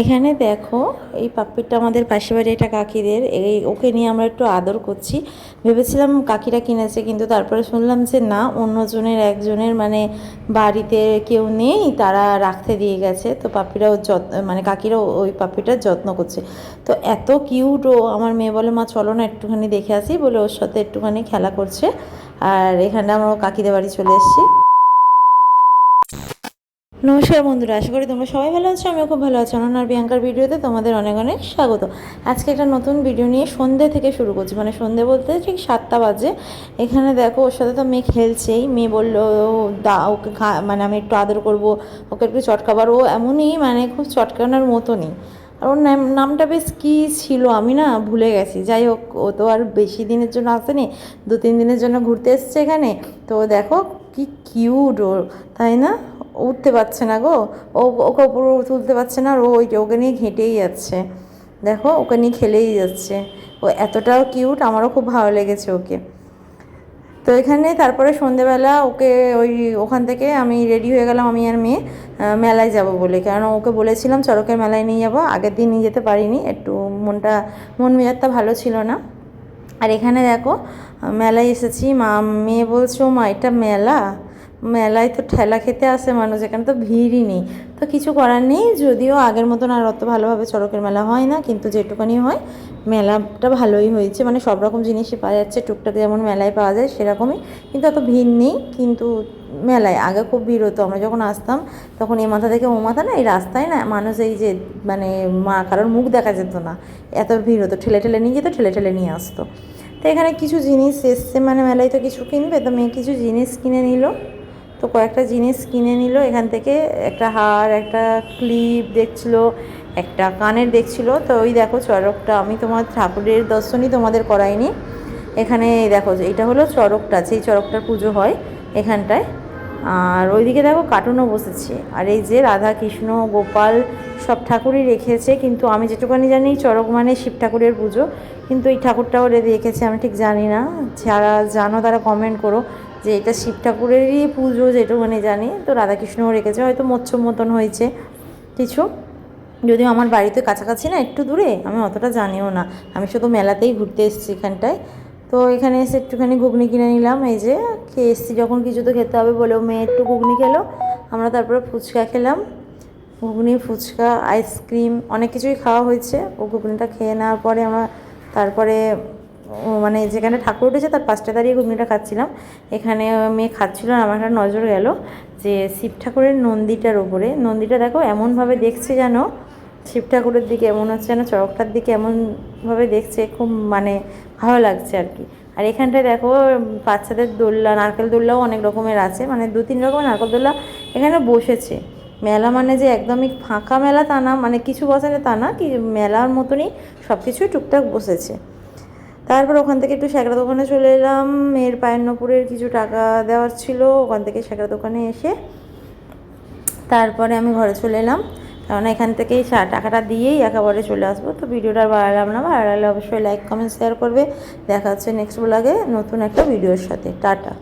এখানে দেখো, এই পাপ্পিটা আমাদের পাশে বাড়ি এটা কাকিদের। এই ওকে নিয়ে আমরা একটু আদর করছি। ভেবেছিলাম কাকিরা কিনেছে, কিন্তু তারপরে শুনলাম যে না, অন্যজনের, একজনের মানে বাড়িতে কেউ নেই, তারা রাখতে দিয়ে গেছে। তো পাপ্পিরাও যত্ন মানে কাকিরাও ওই পাপ্পিটার যত্ন করছে। তো এত কিউট ও, আমার মেয়ে বলে, মা, চলো না একটুখানি দেখে আসি। বলে ওর সাথে একটুখানি খেলা করছে। আর এখানে আমরা কাকিদের বাড়ি চলে এসেছি। নমস্কার বন্ধুরা, আশা করি তোমরা সবাই ভালো আছো, আমিও খুব ভালো আছি। অনন্যার বিয়াঙ্কার ভিডিওতে তোমাদের অনেক অনেক স্বাগত। আজকে একটা নতুন ভিডিও নিয়ে সন্ধে থেকে শুরু করছি। মানে সন্ধে বলতে ঠিক সাতটা বাজে। এখানে দেখো, ওর সাথে তো মেয়ে খেলছেই। মেয়ে বলল দা, ওকে মানে আমি একটু আদর করব, ওকে একটু চটকাবার। ও এমনই মানে খুব চটকানোর মতনই। আর ওর নাম, নামটা বেশ কী ছিল আমি না ভুলে গেছি। যাই হোক, ও তো আর বেশি দিনের জন্য আসেনি, দু তিন দিনের জন্য ঘুরতে এসছে এখানে। তো দেখো কি কিউট ওর তাই না? উঠতে পারছে না গো। ও ওকে উপরে তুলতে পারছে না আর ও ওকে নিয়ে ঘেঁটেই যাচ্ছে। দেখো ওকে নিয়ে খেলেই যাচ্ছে। ও এতটাও কিউট, আমারও খুব ভালো লেগেছে ওকে। তো এখানে তারপরে সন্ধেবেলা ওকে ওই ওখান থেকে আমি রেডি হয়ে গেলাম আমি আর মেয়ে মেলায় যাব বলে। কেন ওকে বলেছিলাম চড়কের মেলায় নিয়ে যাব। আগের দিন নিয়ে যেতে পারিনি। একটু মনটা, মন মেজাজটা ভালো ছিল না। আর এখানে দেখো মেলায় এসেছি। মা, মেয়ে বলছো মা, এটা মেলা? মেলায় তো ঠেলা খেতে আসে মানুষ, এখানে তো ভিড়ই নেই। তো কিছু করার নেই, যদিও আগের মতন আর অত ভালোভাবে চড়কের মেলা হয় না, কিন্তু যেটুকুনি হয়, মেলাটা ভালোই হয়েছে। মানে সব রকম জিনিসই পাওয়া যাচ্ছে, টুকটাক যেমন মেলায় পাওয়া যায় সেরকমই, কিন্তু অত ভিড় নেই। কিন্তু মেলায়, আগে খুব ভিড় হতো, আমরা যখন আসতাম, তখন এ মাথা থেকে ও মাথা না, এই রাস্তায় না, মানুষ এই যে মানে মা কারোর মুখ দেখা যেত না। এত ভিড় হতো, ঠেলে ঠেলে নিয়ে যেত, ঠেলে ঠেলে নিয়ে আসতো। তো এখানে কিছু জিনিস এসছে মানে মেলায় তো কিছু কিনবে, তো মেয়ে কিছু জিনিস কিনে নিল। তো কয়েকটা জিনিস কিনে নিল, এখান থেকে একটা হার, একটা ক্লিপ দেখছিলো, একটা কানের দেখছিলো। তো ওই দেখো চড়কটা, আমি তোমার ঠাকুরের দর্শনই তোমাদের করাইনি। এখানে দেখো এটা হলো চড়কটা, যেই চড়কটার পুজো হয় এখানটায়। আর ওইদিকে দেখো কার্টুনও বসেছে। আর এই যে রাধা, কৃষ্ণ, গোপাল সব ঠাকুরই রেখেছে, কিন্তু আমি যেটুকানি জানি চড়ক মানে শিব ঠাকুরের পুজো, কিন্তু এই ঠাকুরটাও রেখেছে, আমি ঠিক জানি না। যারা জানো তারা কমেন্ট করো যে এটা শিব ঠাকুরেরই পুজো যেটুকুনি জানি, তো রাধাকৃষ্ণও রেখেছে, হয়তো মৎস্য মতন হয়েছে কিছু। যদিও আমার বাড়িতে কাছাকাছি না, একটু দূরে, আমি অতটা জানিও না। আমি শুধু মেলাতেই ঘুরতে এসেছি এখানটায়। তো এখানে এসে একটুখানি ঘুগনি কিনে নিলাম। এই যে খেয়ে এসেছি, যখন কিছু তো খেতে হবে বলেও মেয়ে একটু ঘুগনি খেলো, আমরা তারপরে ফুচকা খেলাম। ঘুগনি, ফুচকা, আইসক্রিম, অনেক কিছুই খাওয়া হয়েছে। ও ঘুগনিটা খেয়ে নেওয়ার পরে আমরা তারপরে মানে যেখানে ঠাকুর উঠেছে তার পাঁচটা দাঁড়িয়ে ঘুগনিটা খাচ্ছিলাম। এখানে মেয়ে খাচ্ছিল আর আমার একটা নজর গেল যে শিব ঠাকুরের নন্দীটার ওপরে। নন্দীটা দেখো এমনভাবে দেখছে যেন শিব ঠাকুরের দিকে এমন হচ্ছে যেন চড়কটার দিকে এমনভাবে দেখছে, খুব মানে ভালো লাগছে আর কি। আর এখানটায় দেখো, বাচ্চাদের দোল্লা নারকেল দোল্লাও অনেক রকমের আছে মানে দু তিন রকমের নারকেল দোল্লা এখানে বসেছে। মেলা মানে যে একদমই ফাঁকা মেলা তা না মানে কিছু বসেনি তা না, কি মেলার মতনই সব কিছুই টুকটাক বসেছে। তারপর ওখান থেকে একটু স্যাকরা দোকানে চলে এলাম, মেয়ের পায়ের নপুরের কিছু টাকা দেওয়ার ছিল, ওখান থেকে স্যাকরা দোকানে এসে তারপরে আমি ঘরে চলে এলাম। কারণ এখান থেকেই টাকাটা দিয়েই একেবারে চলে আসব। তো ভিডিওটা বাড়ালাম না, বাড়ালে অবশ্যই লাইক কমেন্ট শেয়ার করবে। দেখা হচ্ছে নেক্সট ব্লগে নতুন একটা ভিডিওর সাথে। টাটা।